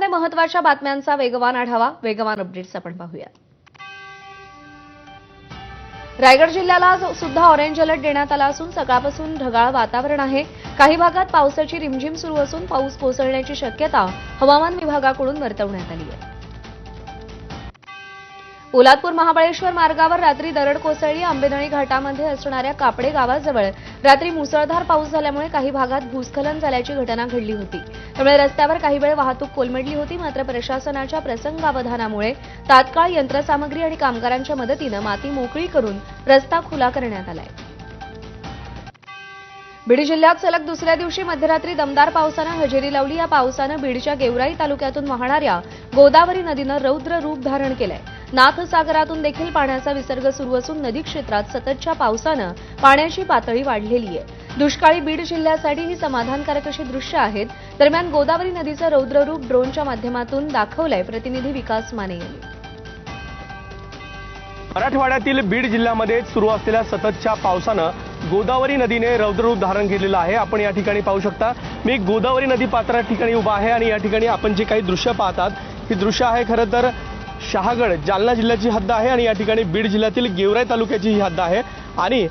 जिल्ह्यामध्ये महत्त्वाच्या बातम्यांचा वेगवान आढावा. वेगवान अपडेट्स आपण पाहूया रायगड जिल्ह्याला सुद्धा ऑरेंज अलर्ट देण्यात आला असून सकाळपासून ढगाळ वातावरण आहे. काही भागात पावसाची रिमझिम सुरू असून पाऊस कोसळण्याची शक्यता हवामान विभागाकडून वर्तवण्यात आली आहे. पोलादपूर महाबळेश्वर मार्गावर रात्री दरड कोसळली. आंबेनळी घाटामध्ये असणाऱ्या कापडे गावाजवळ रात्री मुसळधार पाऊस झाल्यामुळे काही भागात भूस्खलन झाल्याची घटना घडली होती. त्यामुळे रस्त्यावर काही वेळ वाहतूक कोलमडली होती. मात्र प्रशासनाच्या प्रसंगावधानामुळे तात्काळ यंत्रसामग्री आणि कामगारांच्या मदतीनं माती मोकळी करून रस्ता खुला करण्यात आलाय. बीड जिल्ह्यात सलग दुसऱ्या दिवशी मध्यरात्री दमदार पावसानं हजेरी लावली. या पावसानं बीडच्या गेवराई तालुक्यातून वाहणाऱ्या गोदावरी नदीनं रौद्र रूप धारण केलंय. नाथसागरातून देखील पाण्याचा विसर्ग सुरू असून नदी क्षेत्रात सततच्या पावसानं पाण्याची पातळी वाढलेली आहे. दुष्काळी बीड जिल्ह्यासाठी ही समाधानकारक अशी दृश्य आहेत. दरम्यान गोदावरी नदीचं रौद्र रूप ड्रोनच्या माध्यमातून दाखवलंय. प्रतिनिधी विकास माने यांनी. मराठवाड्यातील बीड जिल्ह्यामध्ये सुरू असलेल्या सततच्या पावसानं गोदावरी नदीने रौद्ररूप धारण केलेलं आहे. आपण या ठिकाणी पाहू शकता मी गोदावरी नदी पात्रा ठिकाणी उभा आहे आणि या ठिकाणी आपण जे काही दृश्य पाहतात ही दृश्य आहे खरं तर शहागड जालना जिल्ह्याची हद्द आहे आणि या ठिकाणी बीड जिल्ह्यातील गेवराई तालुक्याची ही हद्द आहे. आणि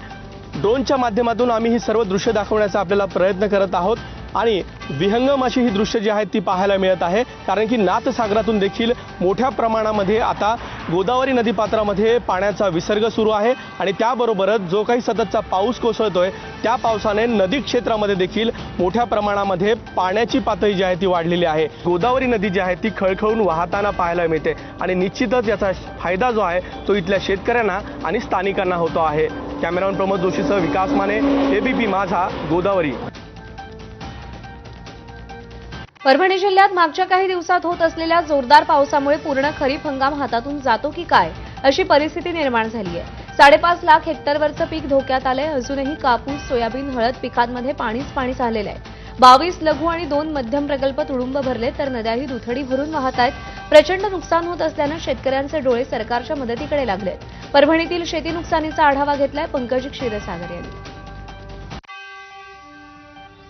ड्रोनच्या माध्यमातून आम्ही ही सर्व दृश्य दाखवण्याचा आपल्याला प्रयत्न करत आहोत. आणि विहंगम अशी ही दृश्य जी आहेत ती पाहायला मिळत आहे. कारण की नाथसागरातून देखील मोठ्या प्रमाणामध्ये आता गोदावरी नदीपात्रामध्ये पाण्याचा विसर्ग सुरू आहे. आणि त्याबरोबरच जो काही सततचा पाऊस कोसळतोय त्या पावसाने नदी क्षेत्रामध्ये देखील मोठ्या प्रमाणामध्ये पाण्याची पातळी जी आहे ती वाढलेली आहे. गोदावरी नदी जी आहे ती खळखळून वाहताना पाहायला मिळते. आणि निश्चितच याचा फायदा जो आहे तो इथल्या शेतकऱ्यांना आणि स्थानिकांना होतो आहे. कॅमेरामन प्रमोद जोशीसह विकास माने एबीपी माझा गोदावरी. परभणी जिल्ह्यात मागच्या काही दिवसात होत असलेल्या जोरदार पावसामुळे पूर्ण खरीप हंगाम हातातून जातो की काय अशी परिस्थिती निर्माण झाली आहे. साडेपाच लाख हेक्टरवरचं पीक धोक्यात आलंय. अजूनही कापूस सोयाबीन हळद पिकांमध्ये पाणीच पाणी झालेलं आहे. बावीस लघु आणि दोन मध्यम प्रकल्प तुडुंब भरले तर नद्याही दुथडी भरून वाहत आहेत. प्रचंड नुकसान होत असल्यानं शेतकऱ्यांचे डोळे सरकारच्या मदतीकडे लागलेत. परभणीतील शेती नुकसानीचा आढावा घेतलाय पंकज क्षीरसागर यांनी.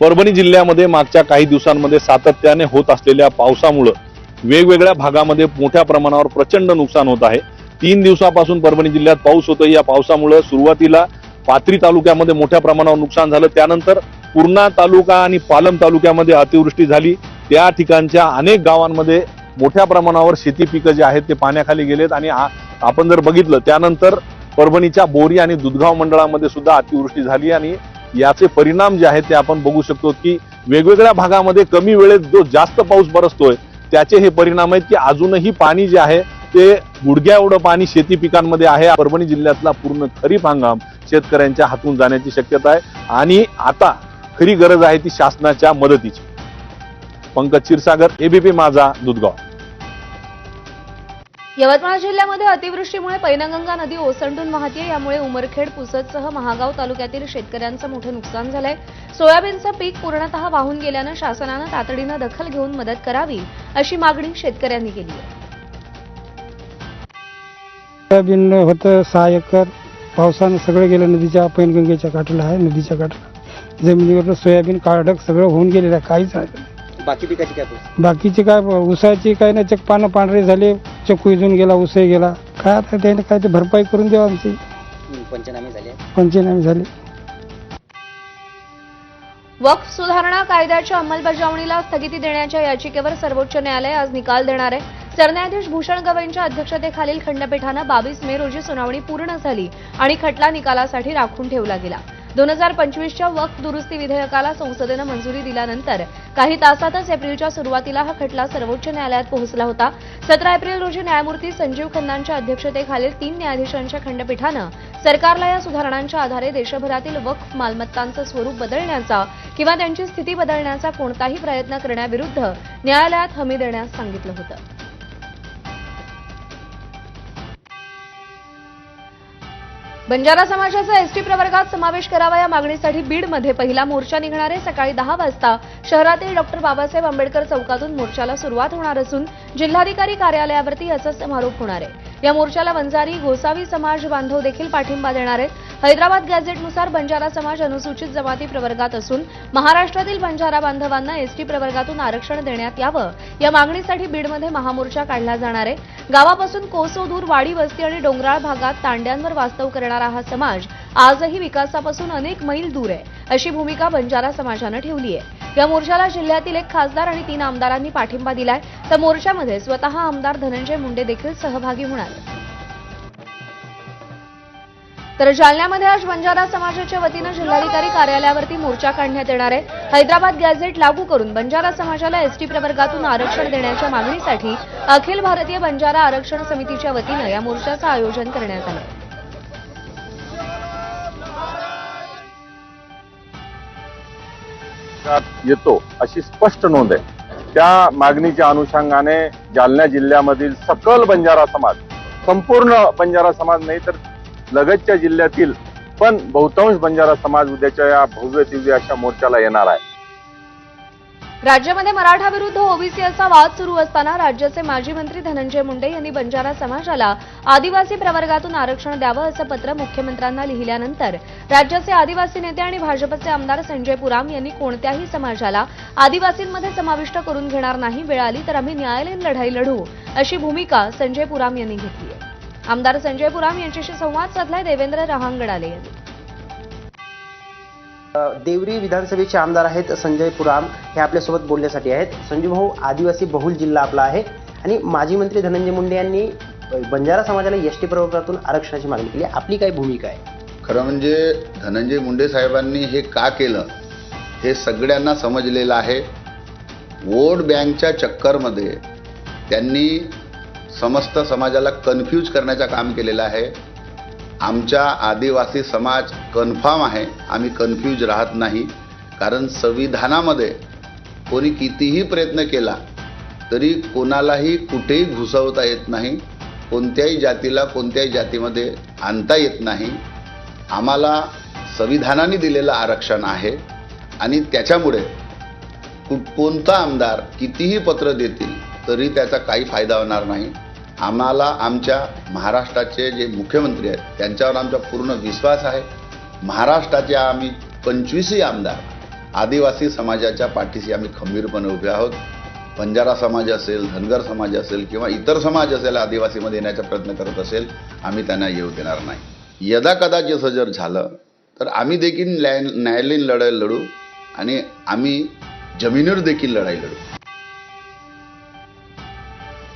परभणी जिल्ह्यामध्ये मागच्या काही दिवसांमध्ये सातत्याने होत असलेल्या पावसामुळं वेगवेगळ्या भागामध्ये मोठ्या प्रमाणावर प्रचंड नुकसान होत आहे. तीन दिवसापासून परभणी जिल्ह्यात पाऊस होतो या पावसामुळं सुरुवातीला पाथरी तालुक्यामध्ये मोठ्या प्रमाणावर नुकसान झालं. त्यानंतर पूर्णा तालुका आणि पालम तालुक्यामध्ये अतिवृष्टी झाली. त्या ठिकाणच्या अनेक गावांमध्ये मोठ्या प्रमाणावर शेती पिकं जे आहेत ते पाण्याखाली गेलेत आणि आपण जर बघितलं त्यानंतर परभणीच्या बोरी आणि दुधगाव मंडळामध्ये सुद्धा अतिवृष्टी झाली आणि याचे परिणाम जे आहेत ते आपण बघू शकतो की वेगवेगळ्या भागामध्ये कमी वेळेत जो जास्त पाऊस बरसतोय त्याचे हे परिणाम आहेत की अजूनही पाणी जे आहे ते गुडघ्या एवढं पाणी शेती पिकांमध्ये आहे. परभणी जिल्ह्यातला पूर्ण खरीप हंगाम शेतकऱ्यांच्या हातून जाण्याची शक्यता आहे. आणि आता खरी गरज आहे ती शासनाच्या मदतीची. पंकज क्षीरसागर एबीपी माझा दुधगाव. यवतमाळ जिल्ह्यामध्ये अतिवृष्टीमुळे पैनगंगा नदी ओसंडून वाहतीये यामुळे उमरखेड पुसदसह महागाव तालुक्यातील शेतकऱ्यांचं मोठं नुकसान झालंय. सोयाबीनचं पीक पूर्णतः वाहून गेल्यानं शासनानं तातडीनं दखल घेऊन मदत करावी अशी मागणी शेतकऱ्यांनी केली आहे. सोयाबीन होतं सहा एकर. पावसानं सगळं गेलं. नदीच्या पैनगंगेच्या काठाला आहे नदीच्या काठाला. जमिनीवरनं सोयाबीन काळढग सगळं होऊन गेलेलं आहे. काहीच. बाकी पिकाची काय? बाकीचे काय ऊसाची काय नाही. चक पानं पांढरे झाले. चक्कू इजून गेला ऊसही गेला. काय आता त्याने काय ते भरपाई करून द्यावं आमची? हं, पंचनामे झाले. पंचनामे झाले. वक्फ सुधारणा कायद्याच्या अंमलबजावणीला स्थगिती देण्याच्या याचिकेवर सर्वोच्च न्यायालय आज निकाल देणार आहे. सरन्यायाधीश भूषण गवईंच्या अध्यक्षतेखालील खंडपीठानं बावीस मे रोजी सुनावणी पूर्ण झाली आणि खटला निकालासाठी राखून ठेवला गेला. दोन हजार पंचवीसच्या वक्त दुरुस्ती विधेयकाला संसदेनं मंजुरी दिल्यानंतर काही तासातच एप्रिलच्या सुरुवातीला हा खटला सर्वोच्च न्यायालयात पोहोचला होता. सतरा एप्रिल रोजी न्यायमूर्ती संजीव खन्नांच्या अध्यक्षतेखालील तीन न्यायाधीशांच्या खंडपीठानं सरकारला या सुधारणांच्या आधारे देशभरातील वक्फ मालमत्तांचं स्वरूप बदलण्याचा किंवा त्यांची स्थिती बदलण्याचा कोणताही प्रयत्न करण्याविरुद्ध न्यायालयात हमी देण्यास सांगितलं होतं. बंजारा समाजाचा एसटी प्रवर्गात समावेश करावा या मागणीसाठी बीडमध्ये पहिला मोर्चा निघणारे सकाळी दहा वाजता शहरातील डॉक्टर बाबासाहेब आंबेडकर चौकातून मोर्चाला सुरुवात होणार असून जिल्हाधिकारी कार्यालयावरती याचा समारोप होणार आहे. या मोर्चाला वंजारी गोसावी समाज बांधव देखील पाठिंबा देणार आहेत. हैदराबाद गॅझेटनुसार बंजारा समाज अनुसूचित जमाती प्रवर्गात असून महाराष्ट्रातील बंजारा बांधवांना एसटी प्रवर्गातून आरक्षण देण्यात यावं. या मागणीसाठी बीडमध्ये महामोर्चा काढला जाणार आहे. गावापासून कोसोदूर वाडी वस्ती आणि डोंगराळ भागात तांड्यांवर वास्तव करणारा हा समाज आजही विकासापासून अनेक मैल दूर आहे अशी भूमिका बंजारा समाजानं ठेवली आहे. या मोर्चाला जिल्ह्यातील एक खासदार आणि तीन आमदारांनी पाठिंबा दिलाय. तर मोर्चामध्ये स्वतः आमदार धनंजय मुंडे देखील सहभागी होणार आहेत. तर जालन्यामध्ये आज बंजारा समाजाच्या वतीनं जिल्हाधिकारी कार्यालयावरती मोर्चा काढण्यात येणार आहे. हैदराबाद गॅझेट लागू करून बंजारा समाजाला एसटी प्रवर्गातून आरक्षण देण्याच्या मागणीसाठी अखिल भारतीय बंजारा आरक्षण समितीच्या वतीनं या मोर्चाचं आयोजन करण्यात आलं. येतो अशी स्पष्ट नोंद आहे. त्या मागणीच्या अनुषंगाने जालना जिल्ह्यामधील सकल बंजारा समाज संपूर्ण बंजारा समाज नाही तर लगतच्या जिल्ह्यातील पण बहुतांश बंजारा समाज उद्याच्या या भव्य दिव्य अशा मोर्चाला येणार आहे. राज्यामध्ये मराठा विरुद्ध ओबीसी असा वाद सुरू असताना राज्याचे माजी मंत्री धनंजय मुंडे यांनी बंजारा समाजाला आदिवासी प्रवर्गातून आरक्षण द्यावं असं पत्र मुख्यमंत्र्यांना लिहिल्यानंतर राज्याचे आदिवासी नेते आणि भाजपचे आमदार संजय पुराम यांनी कोणत्याही समाजाला आदिवासींमध्ये समाविष्ट करून घेणार नाही वेळ आली तर आम्ही न्यायालयीन लढाई लढू अशी भूमिका संजय पुराम यांनी घेतली आहे. आमदार संजय पुराम यांच्याशी संवाद साधलाय. देवेंद्र रहांगडाले यांनी. देवरी विधानसभेचे आमदार आहेत संजय पुराम. हे आपल्यासोबत बोलण्यासाठी आहेत. संजय भाऊ आदिवासी बहुल जिल्हा आपला आहे. आणि माजी मंत्री धनंजय मुंडे यांनी बंजारा समाजाला एस टी प्रवर्गातून आरक्षणाची मागणी केली. आपली काय भूमिका आहे? खरं म्हणजे धनंजय मुंडे साहेबांनी हे का केलं? हे सगळ्यांना समजलेलं आहे. वोट बँकच्या चक्करमध्ये त्यांनी समस्त समाजाला कन्फ्यूज करण्याचं काम केलेलं आहे. आमच्या आदिवासी समाज कन्फर्म आहे. आम्ही कन्फ्यूज राहत नाही. कारण संविधानामध्ये कोणी कितीही प्रयत्न केला तरी कोणालाही कुठेही घुसवता येत नाही. कोणत्याही जातीला कोणत्याही जातीमध्ये आणता येत नाही. आम्हाला संविधानाने दिलेलं आरक्षण आहे. आणि त्याच्यामुळे कु- कोणता आमदार कितीही पत्र देतील तरी त्याचा काही फायदा होणार नाही. आम्हाला आमच्या महाराष्ट्राचे जे मुख्यमंत्री आहेत त्यांच्यावर आमचा पूर्ण विश्वास आहे. महाराष्ट्राचे आम्ही पंचवीसही आमदार आदिवासी समाजाच्या पाठीशी आम्ही खंबीरपणे उभे आहोत. बंजारा समाज असेल धनगर समाज असेल किंवा इतर समाज असेल आदिवासीमध्ये येण्याचा प्रयत्न करत असेल आम्ही त्यांना येऊ देणार नाही. यदा कदाचित जर झालं तर आम्ही देखील न्याय न्यायालयीन लढाई लढू आणि आम्ही जमिनीवर देखील लढाई लढू.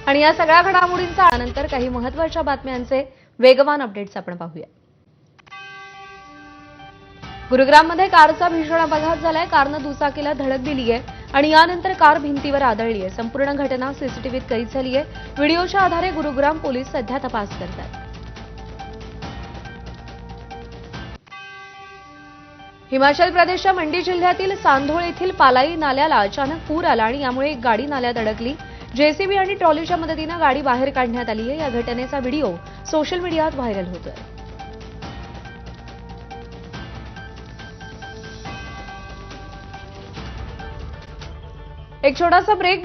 आणि या सगळ्या घडामोडींचा नंतर काही महत्त्वाच्या बातम्यांचे वेगवान अपडेट्स आपण पाहूया. गुरुग्राममध्ये कारचा भीषण अपघात झालाय. कारनं दुचाकीला धडक दिली आहे आणि यानंतर कार भिंतीवर आदळली आहे संपूर्ण घटना सीसीटीव्हीत कैद झाली आहे व्हिडिओच्या आधारे गुरुग्राम पोलीस सध्या तपास करतात. हिमाचल प्रदेशच्या मंडी जिल्ह्यातील सांधोळ येथील पालाई नाल्याला अचानक पूर आला आणि यामुळे एक गाडी नाल्यात अडकली. जेसीबी आणि ट्रॉलीच्या मदतीनं गाडी बाहेर काढण्यात आली आहे. या घटनेचा व्हिडिओ सोशल मीडियात व्हायरल होतोय. एक छोटासा ब्रेक